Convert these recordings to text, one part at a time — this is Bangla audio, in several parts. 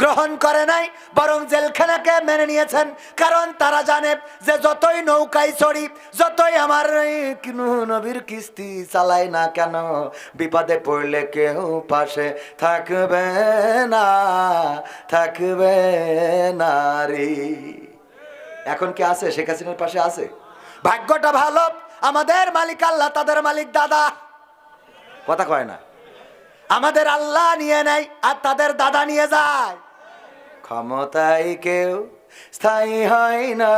গ্রহণ করে নাই, বরং জেলখানাকে মেনে নিয়েছেন। কারণ তারা জানে যে যতই নৌকায় চড়ি, যতই আমার নবীর কিস্তি চালাই না কেন, বিপদে পড়লে কেউ পাশে থাকবে না থাকবে না রে। এখন কি আছে? শেখ হাসিনার পাশে আছে? ভাগ্যটা ভালো, আমাদের মালিক আল্লাহ, তাদের মালিক দাদা। কথা কয় না। আমাদের আল্লাহ নিয়ে নেয়, আর তাদের দাদা নিয়ে যায়। ক্ষমতায় কেউ স্থায়ী হয় না।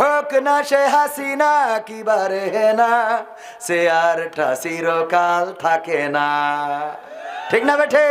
হোক না সে হাসি না কি বারে না সে আর চিরকাল থাকে না। ঠিক না বেঠে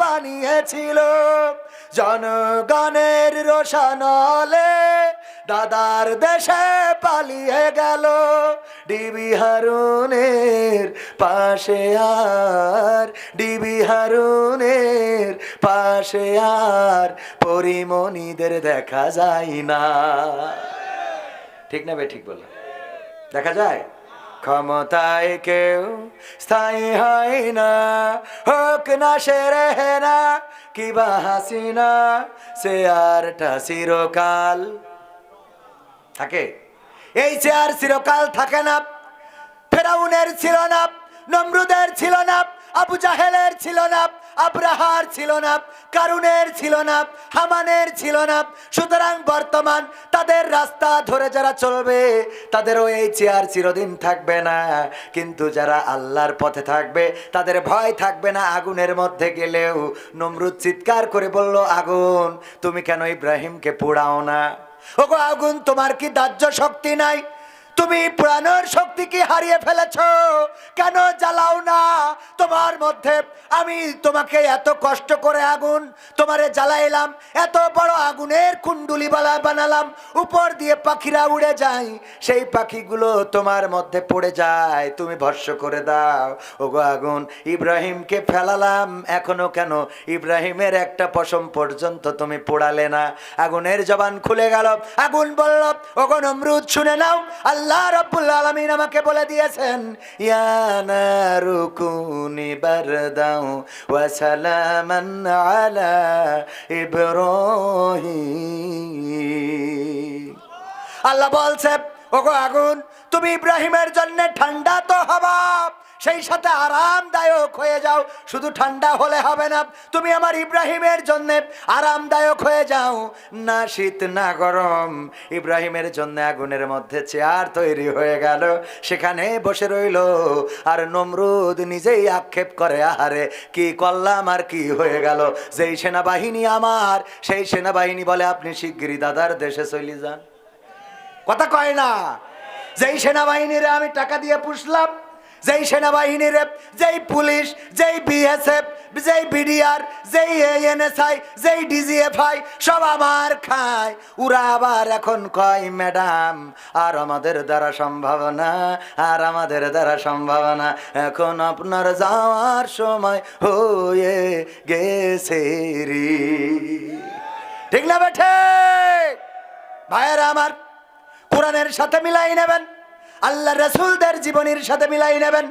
বানিয়েছিল জনগণের রোশানলে দাদার দেশে পালিয়ে গেল। ডিবি হারুনের পাশে আর, ডিবি হারুনের পাশে আর পরিমণিদের দেখা যায় না। ঠিক না বে, ঠিক বললাম। দেখা যায়? ক্ষমতায় কেউ স্থায়ী হয় না, হোক না সে রেহে না কিবা হাসিনা, সে আরটা চিরকাল থাকে। এই চেয়ার চিরকাল থাকে না, ফেরাউনের ছিল না, নমরুদের ছিল না আবু জাহেলের ছিল না, আব্রাহার ছিল না, কারুনের ছিল না, হামানের ছিল না। সুতরাং বর্তমান তাদের রাস্তা ধরে যারা চলবে, তাদেরও এই চেয়ার চিরদিন থাকবে না। কিন্তু যারা আল্লাহর পথে থাকবে, তাদের ভয় থাকবে না। আগুনের মধ্যে গেলেও নমরুদ চিৎকার করে বলল, আগুন, তুমি কেন ইব্রাহিমকে পোড়াও না? ওগো, আগুন, তোমার কি দাহ্য শক্তি নাই? তুমি পুরানোর শক্তি কি হারিয়ে ফেলেছ। কেন জ্বালাও না? তোমার মধ্যে আমি তোমাকে এত কষ্ট করে আগুন তোমারে জ্বালাইলাম, এত বড় আগুনের কুণ্ডুলি বালা বানালাম, উপর দিয়ে পাখিরা উড়ে যায়, সেই পাখিগুলো তোমার মধ্যে পড়ে যায়। তুমি ভস্য করে দাও। ওগো আগুন, ইব্রাহিমকে ফেলালাম, এখনও কেন? ইব্রাহিমের একটা পশম পর্যন্ত তুমি পোড়ালে না। আগুনের জবান খুলে গেল। আগুন বলল, ওগো নমরুদ, শুনে নাও, আল্লাহ রব্বুল আলামিন আমাকে বলে দিয়েছেন ইয়ানা রুকুনি বারদাও ওয়া সালামান আলা ইব্রাহিম। আল্লাহ বলছে, ওগো আগুন, তুমি ইব্রাহিমের জন্য ঠান্ডা তো হবা সেই সাথে আরামদায়ক হয়ে যাও। শুধু ঠান্ডা হলে হবে না, তুমি আমার ইব্রাহিমের জন্য আরামদায়ক হয়ে যাও। না শীত, না গরম। ইব্রাহিমের জন্য আগুনের মধ্যে চেয়ার তৈরি হয়ে গেল। সেখানে বসে রইল। আর নমরুদ নিজেই আক্ষেপ করে, আহারে, কি করলাম আর কি হয়ে গেল? যেই সেনাবাহিনী আমার, সেই সেনাবাহিনী বলে, আপনি শিগগিরই দাদার দেশে চলে যান। কথা কয় না। যেই সেনাবাহিনীরে আমি টাকা দিয়ে পুষলাম যেই সেনাবাহিনী সেনাবাহিনীর যেই পুলিশ, যেই বিএসএফ যেই বিডিআর যেই এএনএসআই যেই ডিজিএফআই সব আমার খায়। ওরা আবার এখন কয়, ম্যাডাম, আর আমাদের দ্বারা সম্ভাবনা আর আমাদের দ্বারা সম্ভাবনা এখন আপনার যাওয়ার সময় হয়ে গেছে রে। ঠিক না বেঠে? ভাইয়েরা আমার, কোরআনের সাথে মিলাই নেবেন। আল্লাহ রসুলদের জীবনীর সাথে মিলাই নেবেন।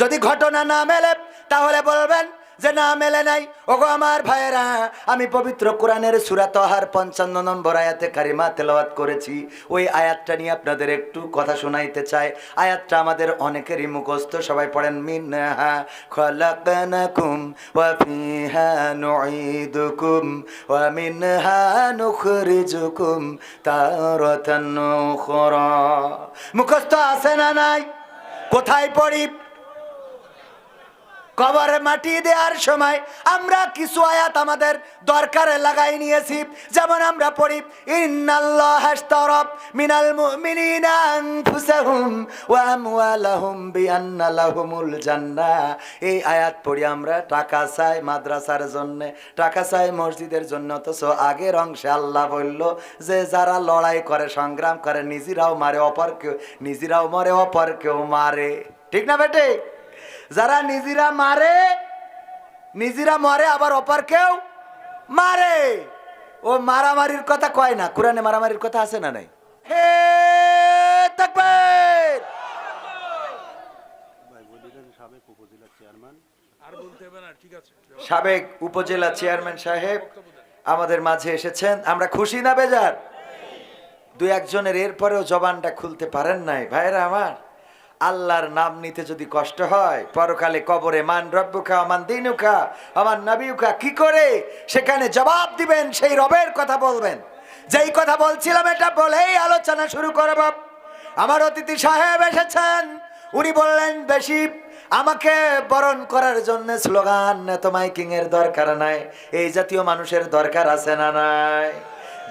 যদি ঘটনা না মেলে তাহলে বলবেন যে না মেলে নাই, ওগো আমার ভাইয়েরা, আমি পবিত্র কোরআনের সুরা তহার পঞ্চান্ন নম্বর আয়াতে কারিমা তেলাওয়াত করেছি। ওই আয়াতটা নিয়ে আপনাদের একটু কথা শোনাইতে চাই। আয়াতটা আমাদের অনেকেরই মুখস্থ, সবাই পড়েন, মিনহা খলাকনাকুম ওয়া ফিহা নুঈদুকুম ওয়া মিনহা নুখরিজুকুম তারাতান উখরা। মুখস্থ আছে না নাই? কোথায় পড়ি? কবরে মাটি দেওয়ার সময় আমরা কিছু আয়াত আমাদের দরকারে লাগাই নিয়েছি। যেমন আমরা পড়ি, ইন্নাল্লাহ হাশতারাব মিনাল মুমিনিনা আনফুসাহুম ওয়া আমওয়ালাহুম বিআন্না লাহুমুল জান্নাহ এই আয়াত পড়ি আমরা টাকা চাই মাদ্রাসার জন্য, টাকা চাই মসজিদের জন্য, অথচ আগের অংশে আল্লাহ বলল যে, যারা লড়াই করে, সংগ্রাম করে, নিজেরাও মারে, অপর কেউ, নিজেরাও মরে, অপর কেউ মারে। ঠিক না বেটে? যারা নিজেরা মারে নিজেরা মরে আবার অপর কেউ মারে। ও মারামারির কথা কয় না। কোরআনে মারামারির কথা আছে না নাই? হে তাকবীর! আর বলতে ঠিক আছে। সাবেক উপজেলা চেয়ারম্যান সাহেব আমাদের মাঝে এসেছেন। আমরা খুশি না বেজার? দু একজনের এরপরেও জবানটা খুলতে পারেন নাই। ভাইরা আমার আল্লাহর নাম নিতে যদি কষ্ট হয়, পরকালে কবরে, মান রব্বুকা মান দিনুকা আমার নবীকা কি করে? সেখানে জবাব দিবেন, সেই রবের কথা বলবেন। যেই কথা বলছিলাম, এটা বলেই আলোচনা শুরু করব। আমার অতিথি সাহেব এসেছেন। উনি বললেন, বেশি আমাকে বরণ করার জন্য স্লোগান, এত মাইকিং এর দরকার নাই। এই জাতীয় মানুষের দরকার আছে না নাই?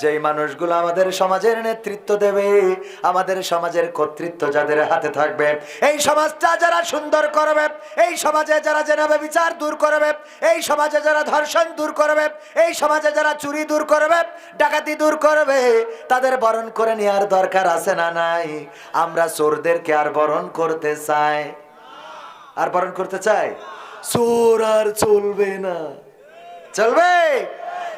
যেই মানুষগুলো আমাদের সমাজের নেতৃত্ব দেবে, আমাদের সমাজের কর্তৃত্ব যাদের হাতে থাকবে, এই সমাজটা যারা সুন্দর করবে, এই সমাজে যারা জেনাবে বিচার দূর করবে, এই সমাজে যারা ধর্ষণ দূর করবে, এই সমাজে যারা চুরি দূর করবে, ডাকাতি দূর করবে, তাদের বরণ করে নেওয়ার দরকার আছে না নাই? আমরা চোরদেরকে আর বরণ করতে চাই। আর বরণ করতে চাই? চোর আর চলবে না। চলবে?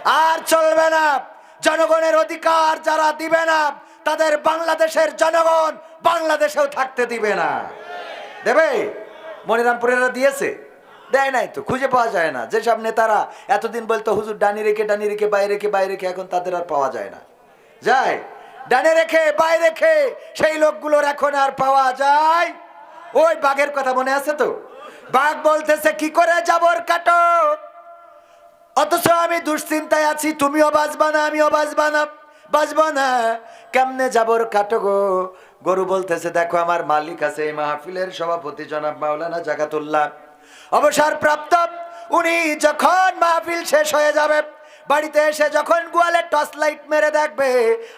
আর চলবে না। জনগণের অধিকার যারা দিবে না, তাদের বাংলাদেশের জনগণ বাংলাদেশেও থাকতে দিবে না। দেবে? মনিরামপুরেরা দিয়েছে। দেয় নাই তো, খুঁজে পাওয়া যায় না। যেসব নেতারা এতদিন বলতো, হুজুর, ডানি রেখে ডানি রেখে, বাইরে রেখে বাইরে রেখে, এখন তাদের আর পাওয়া যায় না। যায়? ডানে রেখে, বাইরে রেখে, সেই লোকগুলোর এখন আর পাওয়া যায়? ওই বাঘের কথা মনে আছে তো? বাঘ বলতেছে, কি করে যাবর কাটো? অথচ আমি দুশ্চিন্তায় আছি, তুমিও বাঁচবা না, আমিও বাঁচবা না বাঁচবা না। কেমনে যাবর কাটো গো? গরু বলতেছে, দেখো, আমার মালিক আছে এই মাহফিলের সভাপতি জনাব মাওলানা জাগাতুল্লাহ অবসর প্রাপ্ত উনি যখন মাহফিল শেষ হয়ে যাবে বাড়িতে এসে যখন গোয়ালে টর্চ লাইট মেরে দেখবে,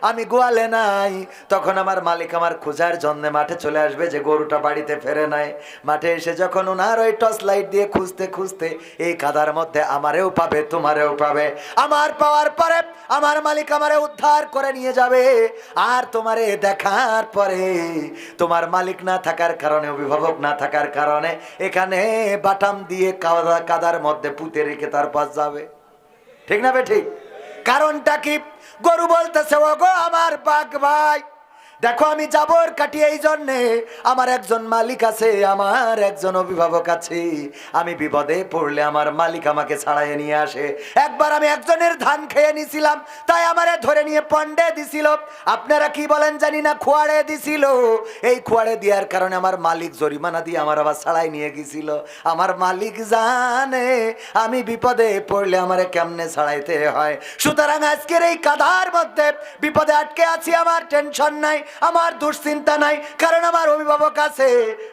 আমি গোয়ালে নাই, তখন আমার মালিক আমার খোঁজার জন্য মাঠে চলে আসবে যে গরুটা বাড়িতে ফেরে নাই। মাঠে এসে যখন ওনার ওই টর্চ লাইট দিয়ে খুঁজতে খুঁজতে, এই কাদার মধ্যে আমারেও পাবে, তোমারেও পাবে। আমার পাওয়ার পরে আমার মালিক আমারে উদ্ধার করে নিয়ে যাবে। আর তোমারে দেখার পরে তোমার মালিক না থাকার কারণে, অভিভাবক না থাকার কারণে, এখানে বাটাম দিয়ে কাদা কাদার মধ্যে পুঁতে রেখে তারপর যাবে। ঠিক না বে ঠিক? কারণটা কি? গরু বলতেছে গো আমার বাঘ ভাই। দেখো, আমি যাবর কাটি এই জন্যে। আমার একজন মালিক আছে, আমার একজন অভিভাবক আছে। আমি বিপদে পড়লে আমার মালিক আমাকে ছাড়াইয়ে নিয়ে আসে। একবার আমি একজনের ধান খেয়ে নিছিলাম, তাই আমারে ধরে নিয়ে পন্ডে দিছিল। আপনারা কি বলেন জানি না, খোয়াড়ে দিছিল। এই খোয়াড়ে দেওয়ার কারণে আমার মালিক জরিমানা দিয়ে আমার আবার ছাড়াই নিয়ে গেছিল আমার মালিক জানে, আমি বিপদে পড়লে আমারে কেমনে ছাড়াইতে হয়। সুতরাং আজকের এই কাদার মধ্যে বিপদে আটকে আছি, আমার টেনশন নাই। আমার দুশ্চিন্তা নাই, কারণ আমার অভিভাবক আছে।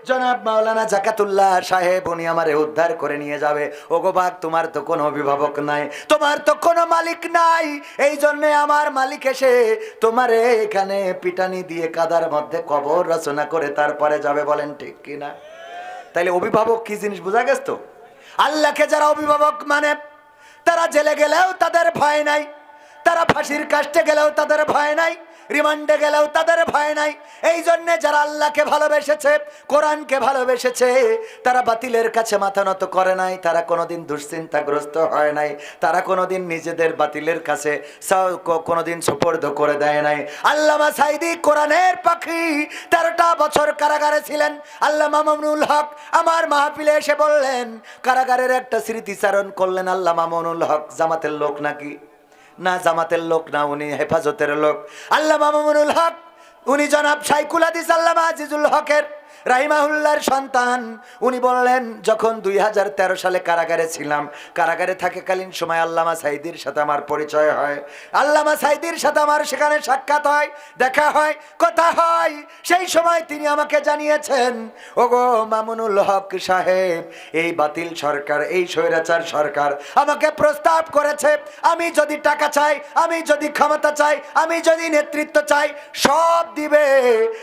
জনাব মাওলানা জাকাতুল্লাহ সাহেব, উনি আমারে উদ্ধার করে নিয়ে যাবে। ওগো বাঘ, তোমার তো কোনো অভিভাবক নাই, তোমার তো কোনো মালিক নাই। এই জন্যে আমার মালিক এসে তোমারে এখানে পিটানি দিয়ে কাদার মধ্যে কবর রচনা করে তারপরে যাবে বলেন, ঠিক কিনা তাইলে অভিভাবক কি জিনিস বোঝা গেছ তো? আল্লাহকে যারা অভিভাবক মানে তারা জেলে গেলেও তাদের ভয় নাই, তারা ফাঁসির কাষ্টে গেলেও তাদের ভয় নাই রিমান্ডে গেলেও তাদের ভয় নাই। এই জন্য যারা আল্লাহকে ভালোবেসেছে, কোরআনকে ভালোবেসেছে, তারা বাতিলের কাছে মাথা নত করে নাই, তারা কোনোদিন দুশ্চিন্তাগ্রস্ত হয় নাই, তারা কোনোদিন নিজেদের বাতিলের কাছে কোনোদিন সুপর্দ করে দেয় নাই। আল্লামা সাইদি কোরআনের পাখি, তেরোটা বছর কারাগারে ছিলেন। আল্লামা মামুনুল হক আমার মাহফিলে এসে বললেন, কারাগারের একটা স্মৃতিচারণ করলেন আল্লাহ মামুনুল হক, জামাতের লোক নাকি? না জামাতের লোক, না উনি হেফাজতের লোক। আল্লাহ মামুনুল হক, উনি জনাব সাইকুল আদিস আল্লাহ আজিজুল হকের রাহিমাহুল্লার সন্তান, উনি বললেন, যখন দুই হাজার তেরো সালে কারাগারে ছিলাম, কারাগারে থাকাকালীন সময় আল্লামা সাইদির সাথে আমার পরিচয় হয়। আল্লামা সাইদির সাথে আমার সেখানে সাক্ষাৎ হয়, দেখা হয়, কথা হয়। সেই সময় তিনি আমাকে জানিয়েছেন, ওগো মামুনুল হক সাহেব, এই বাতিল সরকার, এই স্বৈরাচার সরকার আমাকে প্রস্তাব করেছে, আমি যদি টাকা চাই, আমি যদি ক্ষমতা চাই, আমি যদি নেতৃত্ব চাই, সব দিবে।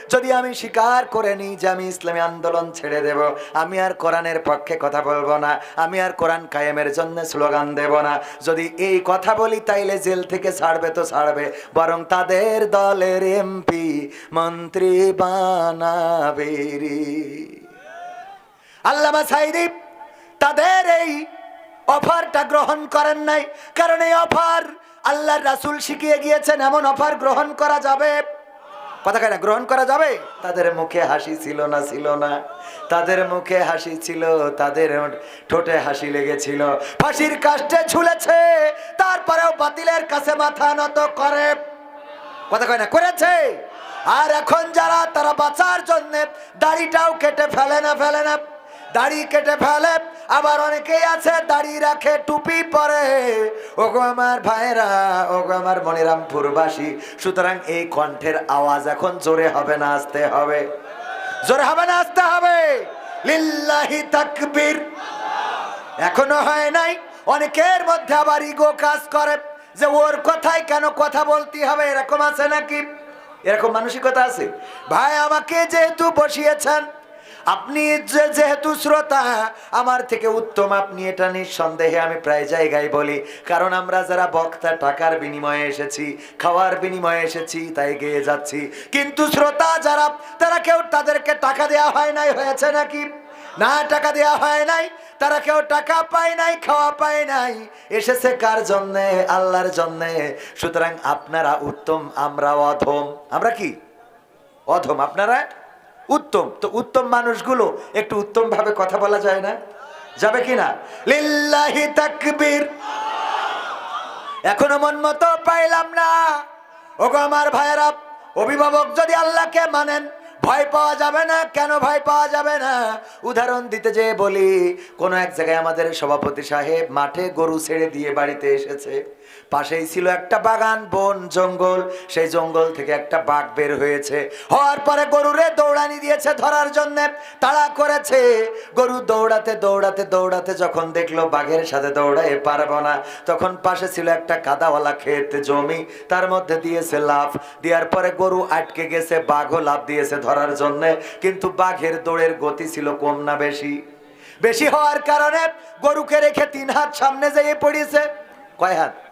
যদি আমি স্বীকার করে নিই যে আমি ইসলামী আন্দোলন ছেড়ে দেব। আমি আর কোরআনের পক্ষে কথা বলব না। আমি আর কোরআন কায়েমের জন্য স্লোগান দেব না। যদি এই কথা বলি, তাইলে জেল থেকে ছাড়বে তো ছাড়বে। বরং তাদের দলের এমপি, মন্ত্রী বানাবে রে। আল্লামা সাইদি তাদের এই অফারটা গ্রহণ করেন নাই। কারণ এই অফার আল্লাহর রাসূল শিখিয়ে গিয়েছেন, এমন অফার গ্রহণ করা যাবে। কয় গ্রহণ করা যাবে? তাদের মুখে হাসি ছিল না ছিল না। তাদের মুখে হাসি ছিল, তাদের ঠোঁটে হাসি লেগেছিল। ফাঁসির কাষ্টে ঝুলেছে, তারপরেও বাতিলের কাছে মাথা নত করে। কথা না, করেছে? আর এখন যারা তারা বাঁচার জন্য দাড়িটাও কেটে ফেলে না ফেলে না। দাড়ি কেটে ফেলে আবার অনেকেই আছে দাড়ি রাখে, টুপি পরে। ওগো আমার ভাইরা ওগো আমার মনিরামপুরবাসী, সুতরাং এই কণ্ঠের আওয়াজ এখন জোরে হবে না, আসতে হবে। জোরে হবে না, আসতে হবে। লিল্লাহি তাকবীর। এখনও হয় নাই। অনেকের মধ্যে আবার ইগো কাজ করে যে ওর কথাই কেন কথা বলতে হবে, এরকম আছে নাকি? এরকম মানসিকতা আছে? ভাই, আমাকে যেহেতু বসিয়েছেন আপনি যেহেতু শ্রোতা, আমার থেকে উত্তম, আপনি এটা নিঃসন্দেহে আমি প্রায় জায়গায় বলি। কারণ আমরা যারা বক্তা, টাকার বিনিময়ে এসেছি, খাওয়ার বিনিময়ে এসেছি, তাই গেয়ে যাচ্ছি। কিন্তু শ্রোতা যারা, তারা কেউ তাদেরকে টাকা দেওয়া হয় নাই হয়েছে নাকি? না, টাকা দেওয়া হয় নাই। তারা কেউ টাকা পায় নাই, খাওয়া পায় নাই। এসেছে কার জন্যে? আল্লাহর জন্যে। সুতরাং আপনারা উত্তম আমরা অধম। আমরা কি? অধম। আপনারা? উত্তম। তো উত্তম মানুষগুলো একটু উত্তম ভাবে কথা বলা যায় না? যাবে কি না লিল্লাহি তাকবীর। এখনও মন মতো পাইলাম না। ওগো আমার ভাইয়েরা, অভিভাবক যদি আল্লাহকে মানেন, ভয় পাওয়া যাবে না? কেন ভয় পাওয়া যাবে না? উদাহরণ দিতে যেয়ে বলি, কোনো এক জায়গায় আমাদের সভাপতি সাহেব মাঠে গরু ছেড়ে দিয়ে বাড়িতে এসেছে। পাশেই ছিল একটা বাগান, বন, জঙ্গল। সেই জঙ্গল থেকে একটা বাঘ বের হয়েছে। হওয়ার পরে গরুরে দৌড়ানি দিয়েছে ধরার জন্য। তাড়া করেছে। গরু দৌড়াতে দৌড়াতে দৌড়াতে যখন দেখল বাঘের সাথে দৌড়াতে পারব না, তখন পাশে ছিল একটা কাদাওয়ালা ক্ষেত, জমি। তার মধ্যে দিয়েছে লাফ। দেওয়ার পরে গরু আটকে গেছে, বাঘও লাভ দিয়েছে ধরার জন্য। কিন্তু বাঘের দৌড়ের গতি ছিল কম না বেশি। বেশি হওয়ার কারণে গরুকে রেখে তিন হাত সামনে যেয়ে পড়িয়েছে কয় হাত?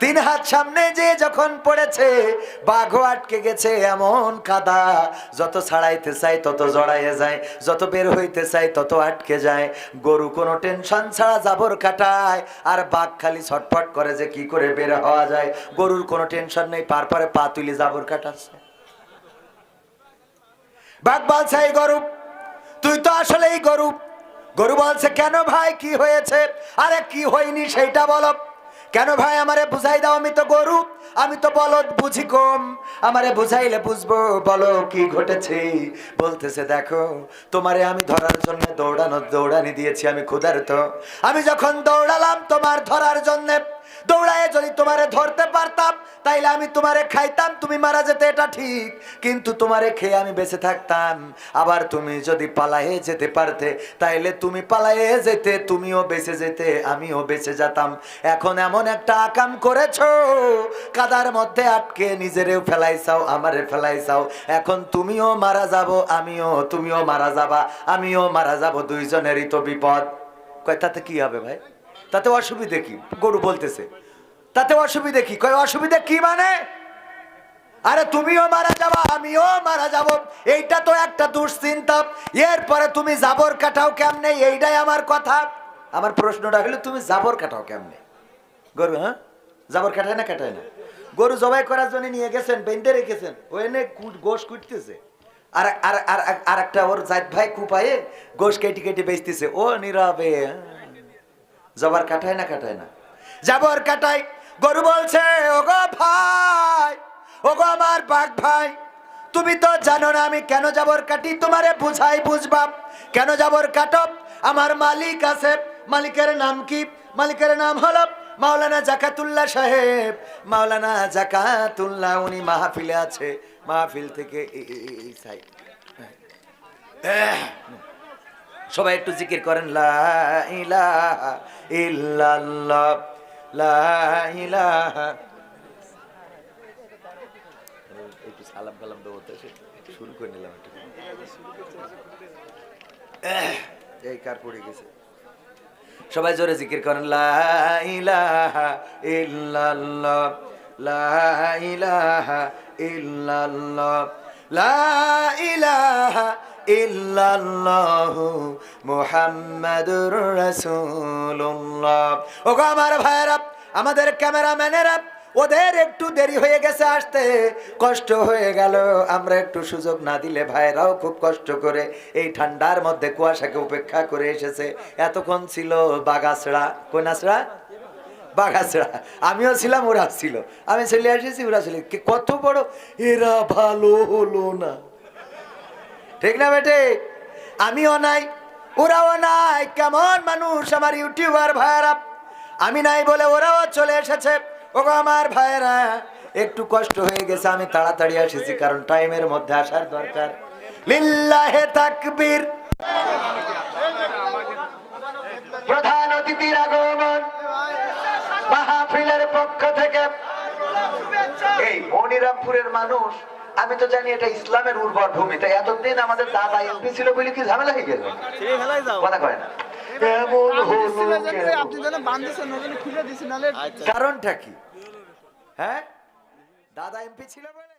তিন হাত সামনে যে যখন পড়েছে, বাঘও আটকে গেছে এমন কাদা। যত ছাড়াইতে চাই তত জড়াইয়ে যায়। যত বের হইতে চাই তত আটকে যায়। গরু কোনো টেনশন ছাড়া জাবর কাটায়। আর বাঘ খালি ছটফট করে যে কি করে বের হওয়া যায়। গরুর কোনো টেনশন নেই, পার পরে পা তুলি জাবর কাটাচ্ছে। বাঘ বলছে, এই গরু, তুই তো আসলেই গরু। গরু বলছে, কেন ভাই, কি হয়েছে? আরে, কি হয়নি সেইটা বলো। কেন ভাই আমারে বুঝাই দাও আমি তো গরু? আমি তো বলদ, বুঝি কম। আমারে বুঝাইলে বুঝব, বলো কি ঘটেছে? বলতেছে, দেখো, তোমারে আমি ধরার জন্য দৌড়ানো, দৌড়ানি দিয়েছি, আমি ক্ষুধার্ত। আমি যখন দৌড়ালাম, তোমার ধরার জন্য দৌড়ায় যদি তোমারে ধরতে পারতাম, তাইলে আমি তোমারে খাইতাম, তুমি মারা যেতে, এটা ঠিক। কিন্তু তোমারে খেয়ে আমি বেঁচে থাকতাম। আবার তুমি যদি পালায়ে যেতে পারতে, তাইলে তুমি পালায়ে যেতে, তুমিও বেঁচে যেতে, আমিও বেঁচে যেতাম। এখন এমন একটা আকাম করেছ, কাদার মধ্যে আটকে নিজেরেও ফেলাইছাও আমারে ফেলাইছাও এখন তুমিও মারা যাব, আমিও, তুমিও মারা যাবা, আমিও মারা যাব, দুইজনেরই তো বিপদ। কয়, তাতে কি হবে ভাই? তাতে অসুবিধে কি? গরু বলতেছে। তাতে অসুবিধে কি? কয়, অসুবিধে কি মানে? আরে তুমিও মারা যাবা, আমিও মারা যাব। এইটা তো একটা দুশ্চিন্তা। এরপরে তুমি জাবর কাটাও কেমনে? এইটাই আমার কথা। আমার প্রশ্নটা হলো, তুমি জাবর কাটাও কেমনে? গরু হ্যাঁ? জাবর কাটায় না কাটায় না? গরু জবাই করার জন্য নিয়ে গেছেন, বেঁধে রেখেছেন। ওই এনে গোশ কুটতেছে। আর আর আর আর একটা ওর জাত ভাই কুপায়ে গোশ কেটে কেটে বেচতেছে। ও নীরবে হ্যাঁ। জবার কাটায় না কাটায় না? জাবর কাটাই গরু বলছে, ওগো ভাই, ওগো আমার বাঘ ভাই, তুমি তো জানো না আমি কেন জাবর কাটি? তোমারে বুঝাই বুঝবাম। কেন জাবর কাটব? আমার মালিক আছে। মালিকের নাম কি? মালিকের নাম হলো মাওলানা জাকাতুল্লাহ সাহেব। মাওলানা জাকাতুল্লাহ, উনি মাহফিলে আছে। মাহফিল থেকে এই সাইড সবাই একটু জিকির করেন একটু শুরু করে নিলাম একটু। এই কার পড়ে গেছে? সবাই জোরে জিকির করেন, লা ইলাহা ইল্লাল্লাহ, লা ইল্লাল্লাহ মুহাম্মাদুর রাসূলুল্লাহ। ওগো আমার ভাইরা আমাদের ক্যামেরাম্যানেরা ওদের একটু দেরি হয়ে গেছে আসতে। কষ্ট হয়ে গেল, আমরা একটু সুযোগ না দিলে ভাইরাও খুব কষ্ট করে এই ঠান্ডার মধ্যে কুয়াশাকে উপেক্ষা করে এসেছে। এতক্ষণ ছিল বাগাছড়া। কোন আছড়া? বাগাছড়া। আমিও ছিলাম ওরা ছিল। আমি চলে এসেছি, ওরা ছিল কত বড়? এরা ভালো হলো না। ঠিক না বেটে? আমিও নাই, ওরাও নাই, কেমন মানুষ আমার ইউটিউবার ভাইরা আমি নাই বলে ওরাও চলে এসেছে। ওগো আমার ভাইরা একটু কষ্ট হয়ে গেছে, আমি তাড়াতাড়ি এসেছি কারণ টাইমের মধ্যে আসার দরকার। লিল্লাহে তাকবীর। প্রধান অতিথির আগমন মাহফিলের পক্ষ থেকে। এই মনিরামপুরের মানুষ আমি তো জানি এটা ইসলামের উর্বর ভূমি তাই এতদিন আমাদের দাদা এমপি ছিল বলে কি ঝামেলা হয়ে গেল? কথা কয় না। এমন হলো আপনি যেন বান্ধেছেন ওখানে খুলে দিছি নালে কারণটা কি? হ্যাঁ? দাদা এমপি ছিল বলে?